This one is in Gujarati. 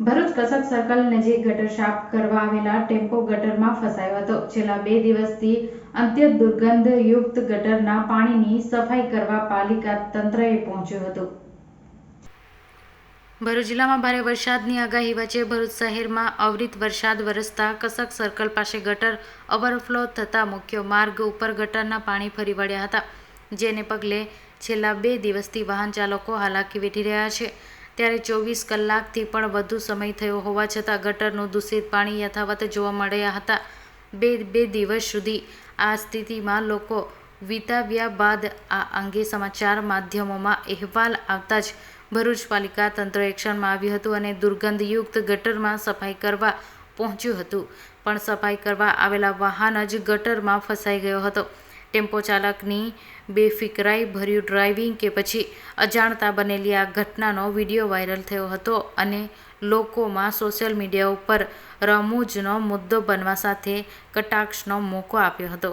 ભરૂચ કસબ સર્કલ નજીક ગટર સાફ કરવા આવેલા ટેમ્પો ગટરમાં ફસાયો હતો. છેલ્લા બે દિવસથી અત્યંત દુર્ગંધયુક્ત ગટરના પાણીની સફાઈ કરવા પાલિકા તંત્રએ પહોંચ્યું હતું. ભરૂચ જિલ્લામાં ભારે વરસાદની આગાહી વચ્ચે ભરૂચ શહેરમાં અવિરત વરસાદ વરસતા કસક સર્કલ પાસે ગટર ઓવરફ્લો થતા મુખ્ય માર્ગ ઉપર ગટરના પાણી ફરી વળ્યા હતા. જેને પગલે છેલ્લા બે દિવસથી વાહન ચાલકો હાલાકી વેઠી રહ્યા છે. ત્યારે ચોવીસ કલાકથી પણ વધુ સમય થયો હોવા છતાં ગટરનું દૂષિત પાણી યથાવત જોવા મળ્યા હતા. બે બે દિવસ સુધી આ સ્થિતિમાં લોકો વિતાવ્યા બાદ આ અંગે સમાચાર માધ્યમોમાં અહેવાલ આવતા જ ભરૂચ પાલિકા તંત્ર એક્શનમાં આવ્યું હતું અને દુર્ગંધયુક્ત ગટરમાં સફાઈ કરવા પહોંચ્યું હતું. પણ સફાઈ કરવા આવેલા વાહન જ ગટરમાં ફસાઈ ગયો હતો. ટેમ્પો ચાલકની બેફિકરાઈ ભર્યું ડ્રાઇવિંગ કે પછી અજાણતા બનેલી આ ઘટનાનો વીડિયો વાયરલ થયો હતો અને લોકોમાં સોશિયલ મીડિયા ઉપર રમૂજનો મુદ્દો બનવા સાથે કટાક્ષનો મોકો આપ્યો હતો.